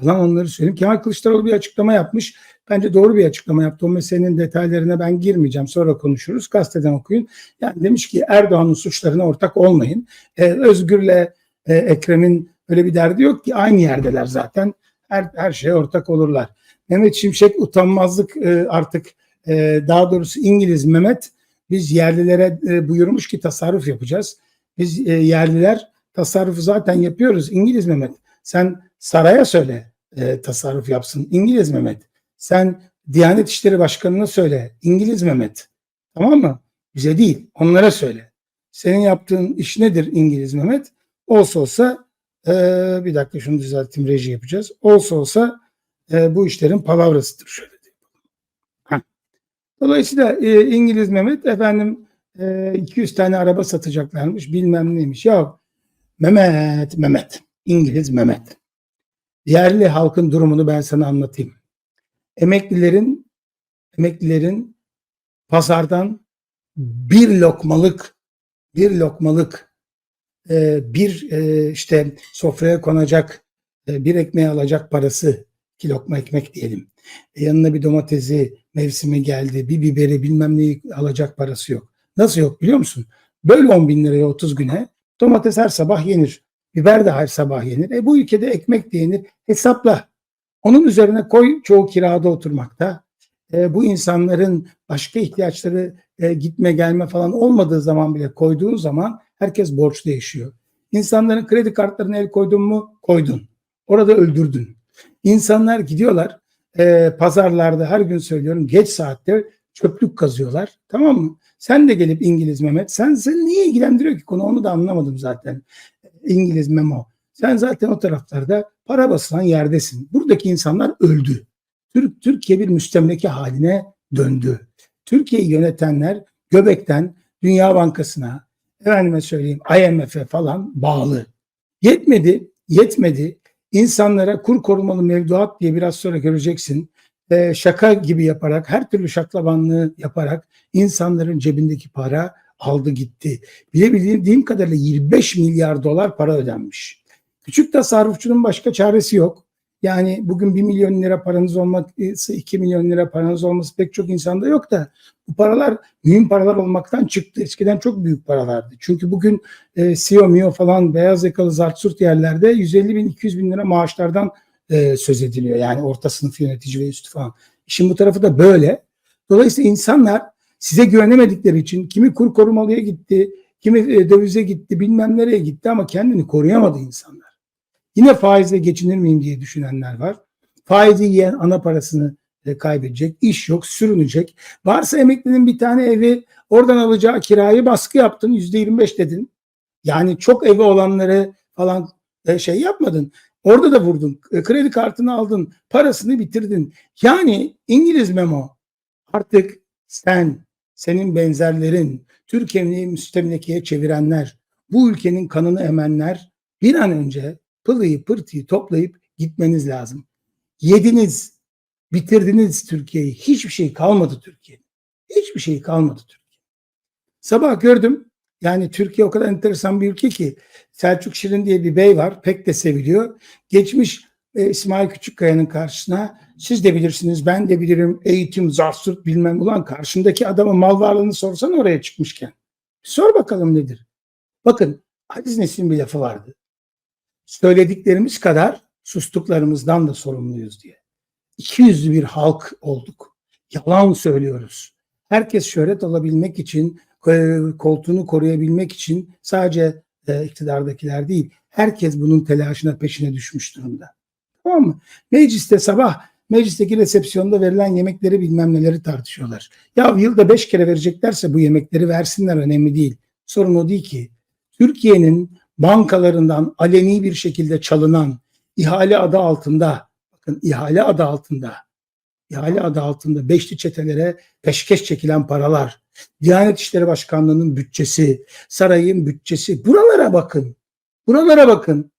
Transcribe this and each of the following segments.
falan onları söyleyeyim. Kemal Kılıçdaroğlu bir açıklama yapmış. Bence doğru bir açıklama yaptı. O meselenin detaylarına ben girmeyeceğim. Sonra konuşuruz. Gazeteden okuyun. Yani demiş ki Erdoğan'ın suçlarına ortak olmayın. Ee, Özgür'le e, Ekrem'in öyle bir derdi yok ki. Aynı yerdeler zaten. Her, her şeye ortak olurlar. Mehmet Şimşek utanmazlık e, artık e, daha doğrusu İngiliz Mehmet biz yerlilere e, buyurmuş ki tasarruf yapacağız. Biz e, yerliler tasarrufu zaten yapıyoruz. İngiliz Mehmet sen saraya söyle e, tasarruf yapsın. İngiliz Mehmet. Sen Diyanet İşleri Başkanı'na söyle. İngiliz Mehmet. Tamam mı? Bize değil. Onlara söyle. Senin yaptığın iş nedir İngiliz Mehmet? Olsa olsa e, bir dakika şunu düzelteyim reji yapacağız. Olsa olsa e, bu işlerin palavrasıdır şöyle. Heh. Dolayısıyla e, İngiliz Mehmet efendim e, 200 tane araba satacaklarmış bilmem neymiş. Ya Mehmet, Mehmet, İngiliz Mehmet. Yerli halkın durumunu ben sana anlatayım. Emeklilerin emeklilerin pazardan bir lokmalık bir lokmalık e, bir e, işte sofraya konacak e, bir ekmeği alacak parası iki lokma ekmek diyelim. Yanına bir domatesi mevsimi geldi bir biberi bilmem neyi alacak parası yok. Nasıl yok biliyor musun? Böyle 10 bin liraya 30 güne domates her sabah yenir. Biber de her sabah yenir. E bu ülkede ekmek de yenir. Hesapla. Onun üzerine koy çoğu kirada oturmakta. E, bu insanların başka ihtiyaçları e, gitme gelme falan olmadığı zaman bile koyduğun zaman herkes borçlu yaşıyor. İnsanların kredi kartlarına el koydun mu? Koydun. Orada öldürdün. İnsanlar gidiyorlar e, pazarlarda her gün söylüyorum geç saatte çöplük kazıyorlar. Tamam mı? Sen de gelip İngiliz Mehmet. Sen seni niye ilgilendiriyor ki konu onu da anlamadım zaten. İngiliz Memo. Sen zaten o taraflarda para basılan yerdesin. Buradaki insanlar öldü. Türk Türkiye bir müstemleke haline döndü. Türkiye'yi yönetenler Göbek'ten Dünya Bankası'na, efendime söyleyeyim IMF'e falan bağlı. Yetmedi, yetmedi. İnsanlara kur korumalı mevduat diye biraz sonra göreceksin. E, şaka gibi yaparak, her türlü şaklabanlığı yaparak insanların cebindeki para aldı gitti. Bilebildiğim kadarıyla 25 milyar dolar para ödenmiş. Küçük tasarrufçunun başka çaresi yok. Yani bugün 1 milyon lira paranız olması, 2 milyon lira paranız olması pek çok insanda yok da bu paralar mühim paralar olmaktan çıktı. Eskiden çok büyük paralardı. Çünkü bugün e, CEO, MIO falan beyaz yakalı zartsurt yerlerde 150 bin, 200 bin lira maaşlardan e, söz ediliyor. Yani orta sınıf yönetici ve üstü falan. İşin bu tarafı da böyle. Dolayısıyla insanlar size güvenemedikleri için kimi kur korumalıya gitti, kimi e, dövize gitti, bilmem nereye gitti ama kendini koruyamadı insanlar. Yine faizle geçinir miyim diye düşünenler var. Faizi yiyen ana parasını e, kaybedecek, iş yok, sürünecek. Varsa emeklinin bir tane evi oradan alacağı kirayı baskı yaptın, yüzde 25 dedin. Yani çok evi olanları falan e, şey yapmadın. Orada da vurdun. E, kredi kartını aldın, parasını bitirdin. Yani İngiliz memo artık sen, senin benzerlerin, Türkiye'yi müstemlekeye çevirenler, bu ülkenin kanını emenler bir an önce pılıyı pırtıyı toplayıp gitmeniz lazım. Yediniz, bitirdiniz Türkiye'yi. Hiçbir şey kalmadı Türkiye'de. Hiçbir şey kalmadı Türkiye. Sabah gördüm. Yani Türkiye o kadar enteresan bir ülke ki Selçuk Şirin diye bir bey var. Pek de seviliyor. Geçmiş e, İsmail Küçükkaya'nın karşısına siz de bilirsiniz ben de bilirim eğitim zarsurt bilmem ulan karşındaki adama mal varlığını sorsan oraya çıkmışken. Sor bakalım nedir? Bakın Aziz Nesin bir lafı vardı söylediklerimiz kadar sustuklarımızdan da sorumluyuz diye. İki yüzlü bir halk olduk. Yalan söylüyoruz. Herkes şöhret alabilmek için, e, koltuğunu koruyabilmek için sadece e, iktidardakiler değil, herkes bunun telaşına peşine düşmüş durumda. Tamam mı? Mecliste sabah meclisteki resepsiyonda verilen yemekleri bilmem neleri tartışıyorlar. Ya yılda beş kere vereceklerse bu yemekleri versinler önemli değil. Sorun o değil ki. Türkiye'nin bankalarından aleni bir şekilde çalınan ihale adı altında bakın ihale adı altında ihale adı altında beşli çetelere peşkeş çekilen paralar, Diyanet İşleri Başkanlığı'nın bütçesi, sarayın bütçesi buralara bakın. Buralara bakın.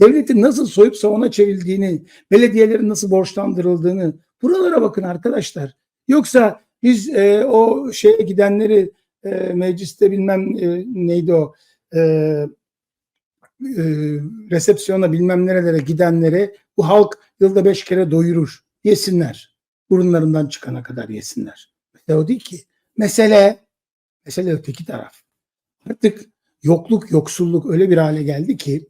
Devletin nasıl soyup savuna çevrildiğini, belediyelerin nasıl borçlandırıldığını buralara bakın arkadaşlar. Yoksa biz e, o şeye gidenleri e, mecliste bilmem e, neydi o e, e, resepsiyona bilmem nerelere gidenlere bu halk Yılda beş kere doyurur. Yesinler. Burunlarından çıkana kadar yesinler. Mesele o değil ki. Mesele, mesele öteki taraf. Artık yokluk, yoksulluk öyle bir hale geldi ki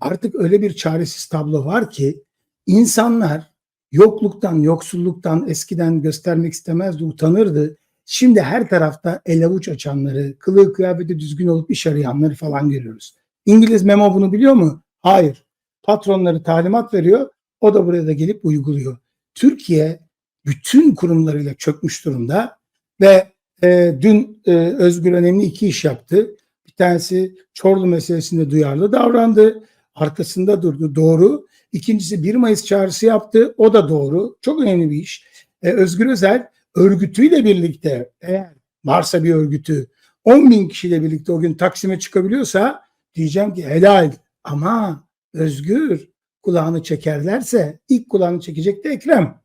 artık öyle bir çaresiz tablo var ki insanlar yokluktan, yoksulluktan eskiden göstermek istemezdi, utanırdı. Şimdi her tarafta el avuç açanları, kılığı kıyafeti düzgün olup iş arayanları falan görüyoruz. İngiliz memo bunu biliyor mu? Hayır. Patronları talimat veriyor. O da buraya da gelip uyguluyor. Türkiye bütün kurumlarıyla çökmüş durumda ve e, dün e, Özgür önemli iki iş yaptı. Bir tanesi Çorlu meselesinde duyarlı davrandı. Arkasında durdu. Doğru. İkincisi 1 Mayıs çağrısı yaptı. O da doğru. Çok önemli bir iş. E, Özgür Özel örgütüyle birlikte eğer varsa bir örgütü 10 bin kişiyle birlikte o gün Taksim'e çıkabiliyorsa diyeceğim ki helal ama Özgür kulağını çekerlerse ilk kulağını çekecek de Ekrem.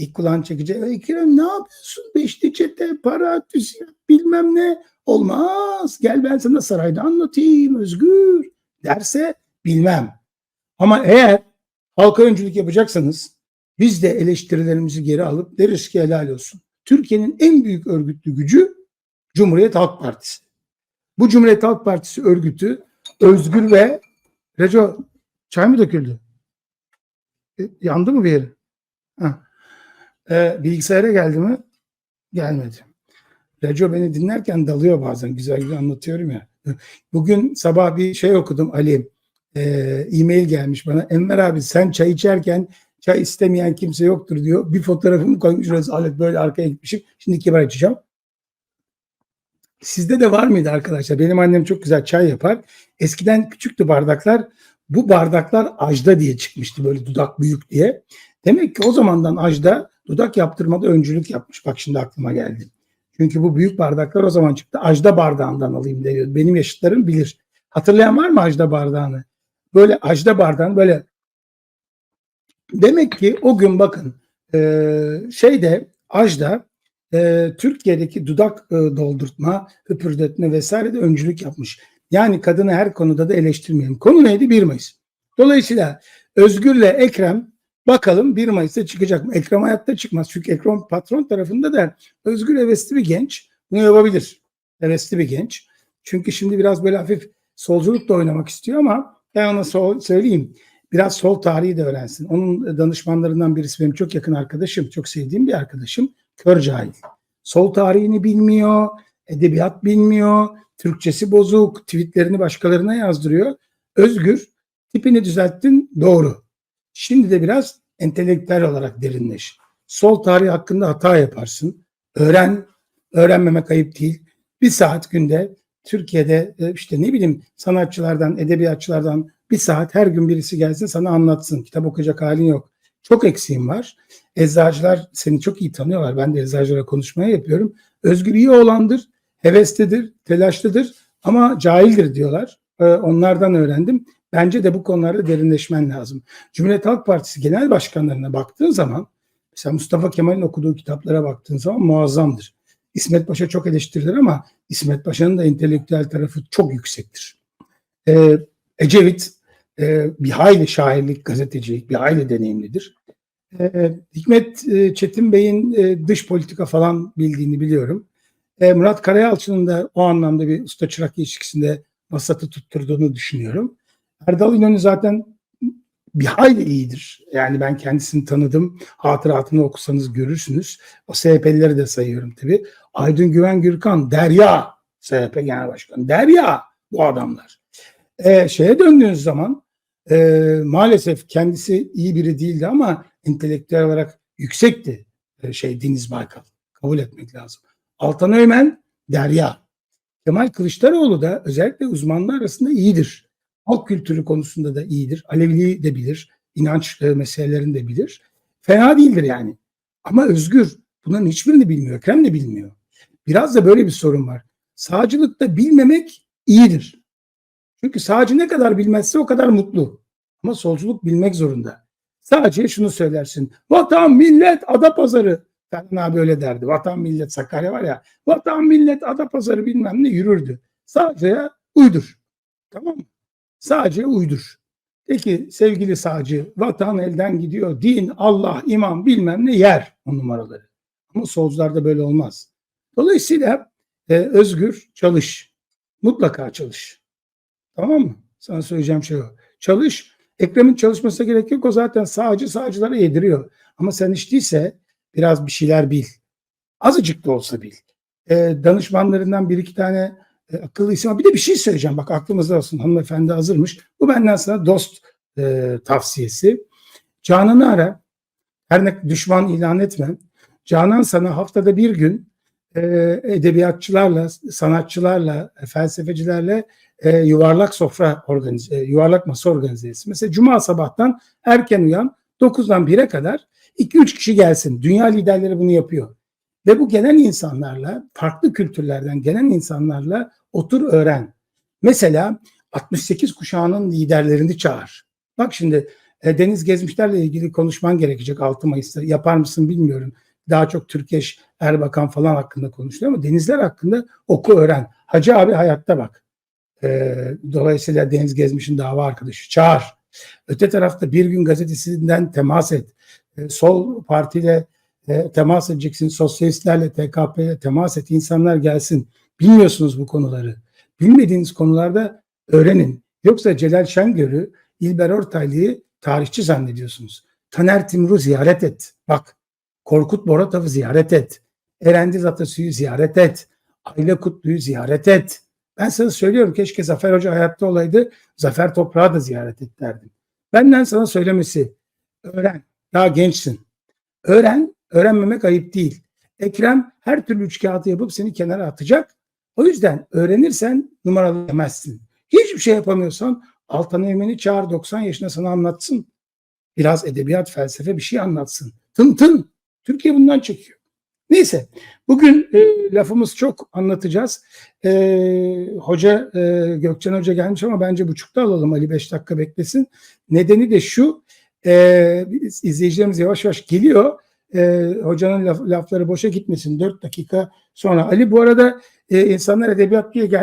İlk kulağını çekecek. Ekrem ne yapıyorsun? Beşli çete, para, tüsiyat bilmem ne. Olmaz. Gel ben sana sarayda anlatayım Özgür derse bilmem. Ama eğer halka öncülük yapacaksanız biz de eleştirilerimizi geri alıp deriz ki helal olsun. Türkiye'nin en büyük örgütlü gücü Cumhuriyet Halk Partisi. Bu Cumhuriyet Halk Partisi örgütü özgür ve Reco çay mı döküldü? E, yandı mı bir yeri? Ha. E, bilgisayara geldi mi? Gelmedi. Reco beni dinlerken dalıyor bazen. Güzel güzel anlatıyorum ya. Bugün sabah bir şey okudum Ali. E, e-mail gelmiş bana. Enver abi sen çay içerken çay istemeyen kimse yoktur diyor. Bir fotoğrafımı koymuş rezalet böyle arkaya gitmişim. Şimdi kibar açacağım. Sizde de var mıydı arkadaşlar? Benim annem çok güzel çay yapar. Eskiden küçüktü bardaklar. Bu bardaklar ajda diye çıkmıştı böyle dudak büyük diye. Demek ki o zamandan ajda dudak yaptırmada öncülük yapmış. Bak şimdi aklıma geldi. Çünkü bu büyük bardaklar o zaman çıktı. Ajda bardağından alayım diyor. Benim yaşıtlarım bilir. Hatırlayan var mı ajda bardağını? Böyle ajda bardağını böyle Demek ki o gün bakın e, şeyde ajda e, Türkiye'deki dudak e, doldurtma, hüpürdetme vesaire de öncülük yapmış. Yani kadını her konuda da eleştirmeyelim. Konu neydi? 1 Mayıs. Dolayısıyla Özgür'le Ekrem bakalım 1 Mayıs'ta çıkacak mı? Ekrem hayatta çıkmaz. Çünkü Ekrem patron tarafında da Özgür hevesli bir genç. Bunu yapabilir. Hevesli bir genç. Çünkü şimdi biraz böyle hafif solculuk da oynamak istiyor ama ben ona sol, söyleyeyim. Biraz sol tarihi de öğrensin. Onun danışmanlarından birisi benim çok yakın arkadaşım. Çok sevdiğim bir arkadaşım. Kör cahil. Sol tarihini bilmiyor. Edebiyat bilmiyor. Türkçesi bozuk. Tweetlerini başkalarına yazdırıyor. Özgür tipini düzelttin doğru. Şimdi de biraz entelektüel olarak derinleş. Sol tarih hakkında hata yaparsın. Öğren. Öğrenmemek ayıp değil. Bir saat günde Türkiye'de e, işte ne bileyim sanatçılardan, edebiyatçılardan bir saat her gün birisi gelsin sana anlatsın. Kitap okuyacak halin yok. Çok eksiğim var. Eczacılar seni çok iyi tanıyorlar. Ben de eczacılara konuşmaya yapıyorum. Özgür iyi olandır, heveslidir, telaşlıdır ama cahildir diyorlar. Ee, onlardan öğrendim. Bence de bu konularda derinleşmen lazım. Cumhuriyet Halk Partisi genel başkanlarına baktığın zaman mesela Mustafa Kemal'in okuduğu kitaplara baktığın zaman muazzamdır. İsmet Paşa çok eleştirilir ama İsmet Paşa'nın da entelektüel tarafı çok yüksektir. Ee, Ecevit e, bir hayli şairlik, gazetecilik, bir hayli deneyimlidir. E, Hikmet e, Çetin Bey'in e, dış politika falan bildiğini biliyorum. E, Murat Karayalçı'nın da o anlamda bir usta çırak ilişkisinde vasatı tutturduğunu düşünüyorum. Erdal İnönü zaten bir hayli iyidir. Yani ben kendisini tanıdım. Hatıratını okusanız görürsünüz. O SHP'lileri de sayıyorum tabii. Aydın Güven Gürkan, Derya SHP Genel Başkanı. Derya bu adamlar. E, şeye döndüğünüz zaman e, maalesef kendisi iyi biri değildi ama entelektüel olarak yüksekti e, şey Deniz Baykal. Kabul etmek lazım. Altan Öymen, Derya. Kemal Kılıçdaroğlu da özellikle uzmanlar arasında iyidir. Halk kültürü konusunda da iyidir. Aleviliği de bilir. inanç e, meselelerini de bilir. Fena değildir yani. Ama Özgür bunların hiçbirini bilmiyor. Ekrem de bilmiyor. Biraz da böyle bir sorun var. Sağcılıkta bilmemek iyidir. Çünkü sağcı ne kadar bilmezse o kadar mutlu. Ama solculuk bilmek zorunda. Sadece şunu söylersin. Vatan, millet, ada pazarı. Ferhan abi öyle derdi. Vatan, millet, Sakarya var ya. Vatan, millet, ada pazarı bilmem ne yürürdü. Sadece uydur. Tamam mı? Sadece uydur. Peki sevgili sağcı, vatan elden gidiyor, din, Allah, iman bilmem ne yer o numaraları. Ama solcularda böyle olmaz. Dolayısıyla e, özgür çalış. Mutlaka çalış. Tamam mı? Sana söyleyeceğim şey o. Çalış. Ekrem'in çalışmasına gerek yok. O zaten sağcı sağcılara yediriyor. Ama sen hiç biraz bir şeyler bil. Azıcık da olsa bil. E, danışmanlarından bir iki tane e, akıllı isim var. Bir de bir şey söyleyeceğim. Bak aklımızda olsun. Hanımefendi hazırmış. Bu benden sana dost e, tavsiyesi. Canan'ı ara. Her ne düşman ilan etme. Canan sana haftada bir gün e, edebiyatçılarla, sanatçılarla, e, felsefecilerle e, yuvarlak sofra organize, e, yuvarlak masa organize etsin. Mesela cuma sabahtan erken uyan 9'dan 1'e kadar 2-3 kişi gelsin. Dünya liderleri bunu yapıyor. Ve bu gelen insanlarla, farklı kültürlerden gelen insanlarla otur öğren. Mesela 68 kuşağının liderlerini çağır. Bak şimdi e, Deniz Gezmişlerle ilgili konuşman gerekecek 6 Mayıs'ta. Yapar mısın bilmiyorum. Daha çok Türkeş, Erbakan falan hakkında konuşuluyor ama denizler hakkında oku öğren. Hacı abi hayatta bak. E, dolayısıyla Deniz Gezmiş'in dava arkadaşı. Çağır. Öte tarafta Bir Gün Gazetesi'nden temas et. E, sol partiyle e, temas edeceksin. Sosyalistlerle, TKP'ye temas et. İnsanlar gelsin. Bilmiyorsunuz bu konuları. Bilmediğiniz konularda öğrenin. Yoksa Celal Şengör'ü, İlber Ortaylı'yı tarihçi zannediyorsunuz. Taner Timur'u ziyaret et. Bak Korkut Boratav'ı ziyaret et. Erendiz Atasu'yu ziyaret et. Ayla Kutlu'yu ziyaret et. Ben sana söylüyorum keşke Zafer Hoca hayatta olaydı. Zafer Toprağı da ziyaret et derdim. Benden sana söylemesi. Öğren. Daha gençsin. Öğren. Öğrenmemek ayıp değil. Ekrem her türlü üç kağıtı yapıp seni kenara atacak. O yüzden öğrenirsen numaralı. Hiçbir şey yapamıyorsan Altan Eymen'i çağır 90 yaşında sana anlatsın. Biraz edebiyat, felsefe bir şey anlatsın. Tın tın. Türkiye bundan çekiyor. Neyse bugün e, lafımız çok anlatacağız. E, hoca e, Gökçen Hoca gelmiş ama bence buçukta alalım Ali 5 dakika beklesin. Nedeni de şu e, izleyicilerimiz yavaş yavaş geliyor. E, hocanın laf, lafları boşa gitmesin 4 dakika sonra. Ali bu arada e, insanlar edebiyat diye gel